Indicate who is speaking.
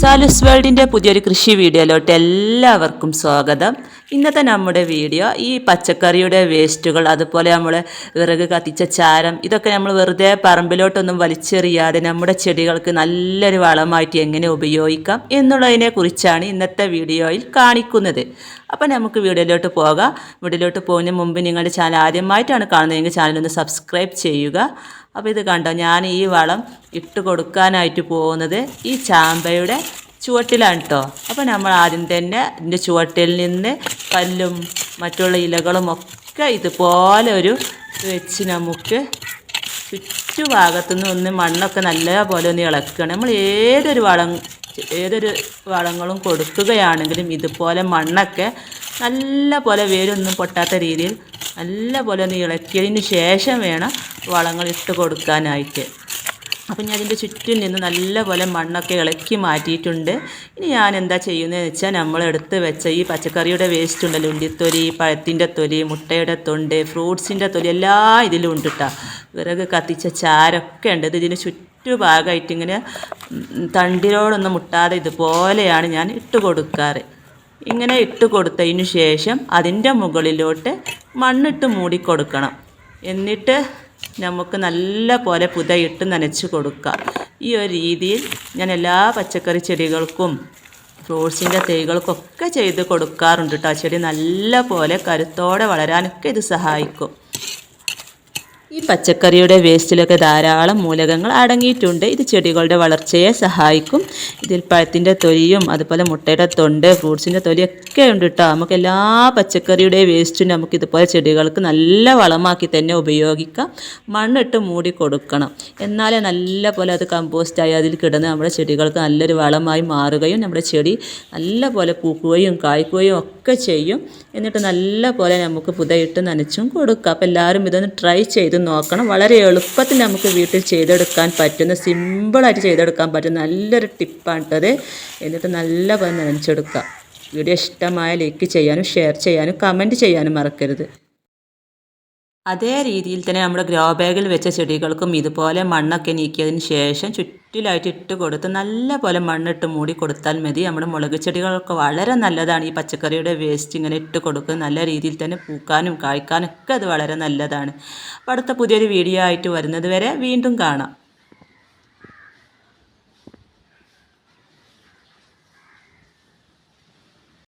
Speaker 1: സാലുസ് വേൾഡിന്റെ പുതിയൊരു കൃഷി വീഡിയോയിലോട്ട് എല്ലാവർക്കും സ്വാഗതം. ഇന്നത്തെ നമ്മുടെ വീഡിയോ ഈ പച്ചക്കറിയുടെ വേസ്റ്റുകൾ അതുപോലെ നമ്മൾ വിറക് കത്തിച്ച ചാരം ഇതൊക്കെ നമ്മൾ വെറുതെ പറമ്പിലോട്ടൊന്നും വലിച്ചെറിയാതെ നമ്മുടെ ചെടികൾക്ക് നല്ലൊരു വളമായിട്ട് എങ്ങനെ ഉപയോഗിക്കാം എന്നുള്ളതിനെ കുറിച്ചാണ് ഇന്നത്തെ വീഡിയോയിൽ കാണിക്കുന്നത്. അപ്പോൾ നമുക്ക് വീഡിയോയിലോട്ട് പോകാം. വീഡിയോയിലോട്ട് പോകുന്നതിന് മുമ്പ് നിങ്ങളുടെ ചാനൽ ആദ്യമായിട്ടാണ് കാണുന്നതെങ്കിൽ ചാനലൊന്ന് സബ്സ്ക്രൈബ് ചെയ്യുക. അപ്പോൾ ഇത് കണ്ടോ? ഞാൻ ഈ വളം ഇട്ട് കൊടുക്കാനായിട്ട് പോകുന്നത് ഈ ചാമ്പയുടെ ചുവട്ടിലാണ് കേട്ടോ അപ്പോൾ നമ്മൾ ആദ്യം തന്നെ ഇതിന്റെ ചുവട്ടിൽ നിന്ന് കല്ലും മറ്റുള്ള ഇലകളും ഒക്കെ ഇതുപോലെ ഒരു വെച്ച് നമുക്ക് ചുറ്റുഭാഗത്തുനിന്ന് ഒന്ന് മണ്ണൊക്കെ നല്ലപോലെ ഒന്ന് ഇളക്കണം. നമ്മൾ ഏതൊരു വളം ഏതൊരു വളങ്ങളും കൊടുക്കുകയാണെങ്കിലും ഇതുപോലെ മണ്ണൊക്കെ നല്ല പോലെ വേരൊന്നും പൊട്ടാത്ത രീതിയിൽ നല്ല പോലെ ഒന്ന് ഇളക്കിയതിന് ശേഷം വേണം വളങ്ങൾ ഇട്ട് കൊടുക്കാനായിട്ട്. അപ്പം ഞാൻ അതിന്റെ ചുറ്റും നിന്ന് നല്ലപോലെ മണ്ണൊക്കെ ഇളക്കി മാറ്റിയിട്ടുണ്ട്. ഇനി ഞാൻ എന്താ ചെയ്യുന്നതെന്ന് വെച്ചാൽ നമ്മൾ എടുത്ത് വെച്ച ഈ പച്ചക്കറിയുടെ വേസ്റ്റ് ഉണ്ടല്ലോ ഉണ്ടിത്തൊലി പഴത്തിന്റെ തൊലി മുട്ടയുടെ തൊണ്ട് ഫ്രൂട്ട്സിന്റെ തൊലി എല്ലാം ഇതിലും ഉണ്ട് കേട്ടോ വിറക് കത്തിച്ച ചാരൊക്കെ ഉണ്ട്. ഇത് ഇതിന് ചുറ്റുഭാഗമായിട്ട് ഇങ്ങനെ തണ്ടിലോടൊന്നും മുട്ടാതെ ഇതുപോലെയാണ് ഞാൻ ഇട്ട് കൊടുക്കാറ്. ഇങ്ങനെ ഇട്ട് കൊടുത്തതിന് ശേഷം അതിന്റെ മുകളിലോട്ട് മണ്ണിട്ട് മൂടിക്കൊടുക്കണം എന്നിട്ട് നമുക്ക് നല്ല പോലെ പുതയിട്ട് നനച്ച് കൊടുക്കാം. ഈ ഒരു രീതിയിൽ ഞാൻ എല്ലാ പച്ചക്കറി ചെടികൾക്കും ഫ്രൂട്ട്സിന്റെ തൈകൾക്കൊക്കെ ചെയ്ത് കൊടുക്കാറുണ്ട് കേട്ടോ ചെടി നല്ല പോലെ കരുത്തോടെ വളരാനൊക്കെ ഇത് സഹായിക്കും. ഈ പച്ചക്കറിയുടെ വേസ്റ്റിലൊക്കെ ധാരാളം മൂലകങ്ങൾ അടങ്ങിയിട്ടുണ്ട്. ഇത് ചെടികളുടെ വളർച്ചയെ സഹായിക്കും. ഇതിൽ പഴത്തിന്റെ തൊലിയും അതുപോലെ മുട്ടയുടെ തൊണ്ട് ഫ്രൂട്ട്സിന്റെ തൊലിയൊക്കെ ഉണ്ട് കേട്ടോ നമുക്ക് എല്ലാ പച്ചക്കറിയുടെ വേസ്റ്റും നമുക്ക് ഇതുപോലെ ചെടികൾക്ക് നല്ല വളമാക്കി തന്നെ ഉപയോഗിക്കാം. മണ്ണിട്ട് മൂടി കൊടുക്കണം. എന്നാലേ നല്ല പോലെ അത് കമ്പോസ്റ്റായി അതിൽ കിടന്ന് നമ്മുടെ ചെടികൾക്ക് നല്ലൊരു വളമായി മാറുകയും നമ്മുടെ ചെടി നല്ല പോലെ പൂക്കുകയും കായ്ക്കുകയും ഒക്കെ ചെയ്യും. എന്നിട്ട് നല്ല പോലെ നമുക്ക് പുതയിട്ട് നനച്ചും കൊടുക്കാം. അപ്പോൾ എല്ലാവരും ഇതൊന്ന് ട്രൈ ചെയ്ത് നോക്കണം. വളരെ എളുപ്പത്തിൽ നമുക്ക് വീട്ടിൽ ചെയ്തെടുക്കാൻ പറ്റുന്ന സിമ്പിളായിട്ട് ചെയ്തെടുക്കാൻ പറ്റുന്ന നല്ലൊരു ടിപ്പാണ് കേട്ടത് എന്നിട്ട് നല്ല പോലെ നനച്ചെടുക്കുക. വീഡിയോ ഇഷ്ടമായ ലൈക്ക് ചെയ്യാനും ഷെയർ ചെയ്യാനും കമന്റ് ചെയ്യാനും മറക്കരുത്. അതേ രീതിയിൽ തന്നെ നമ്മുടെ ഗ്രോ ബാഗിൽ വെച്ച ചെടികൾക്കും ഇതുപോലെ മണ്ണൊക്കെ നീക്കിയതിന് ശേഷം ചുറ്റിലായിട്ട് ഇട്ട് കൊടുത്ത് നല്ല പോലെ മണ്ണിട്ട് മൂടി കൊടുത്താൽ മതി. നമ്മുടെ മുളക് ചെടികൾക്ക് വളരെ നല്ലതാണ്. ഈ പച്ചക്കറിയുടെ വേസ്റ്റ് ഇങ്ങനെ ഇട്ട് കൊടുക്കുക നല്ല രീതിയിൽ തന്നെ പൂക്കാനും കായ്ക്കാനും ഒക്കെ അത് വളരെ നല്ലതാണ്. അപ്പോൾ അടുത്ത പുതിയൊരു വീഡിയോ ആയിട്ട് വരുന്നത് വരെ വീണ്ടും കാണാം.